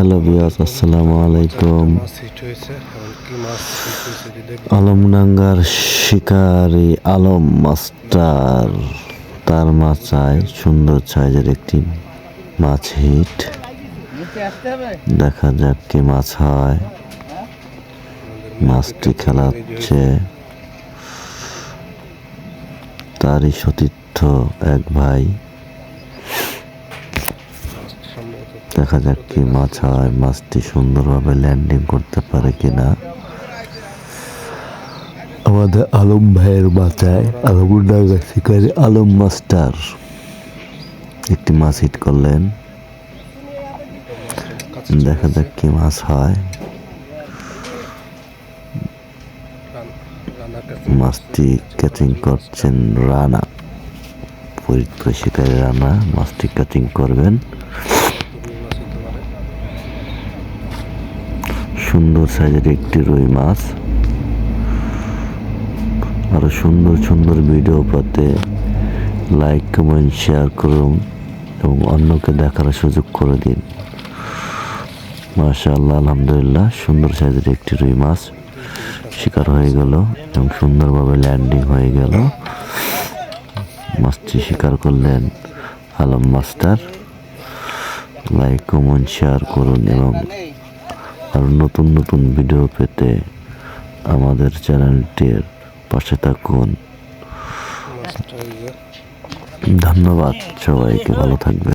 Hello বিয়াস আসসালামু আলাইকুম। আলমডাঙ্গার শিকারি আলম মাস্টার, তার মাচায় সুন্দর সাইজের একটি মাছ হিট। দেখা যাক কি মাছ হয়। মাছটি খেলা হচ্ছে তারই সতীর্থ এক ভাই। দেখা যাক কি মাছ হয়, মাছটি সুন্দরভাবে ল্যান্ডিং করতে পারে কিনা। আমাদের আলম ভাইয়ের মাথায় আলমডাঙ্গা শিকারি আলম মাস্টার। একটি মাছ হিট করলেন। দেখা যাক কি মাছ হয়। মাছটি ক্যাচিং করছেন রানা। ফরিদপুর শিকারী রানা, মাছটি ক্যাচিং করবেন রুই মাছ হতে পারে সুন্দর সাইজের একটি রুই মাছ। আরও সুন্দর সুন্দর ভিডিও পেতে লাইক কমেন্ট শেয়ার করুন এবং অন্যকে দেখার সুযোগ করে দিন। মাশাআল্লাহ, আলহামদুলিল্লাহ, সুন্দর সাইজের একটি রুই মাছ শিকার হয়ে গেল এবং সুন্দরভাবে ল্যান্ডিং হয়ে গেল। মাছটি শিকার করলেন Alam master. Like comment share করুন এবং আর নতুন নতুন ভিডিও পেতে আমাদের চ্যানেলটির পাশে থাকুন। ধন্যবাদ সবাইকে ভালো থাকবে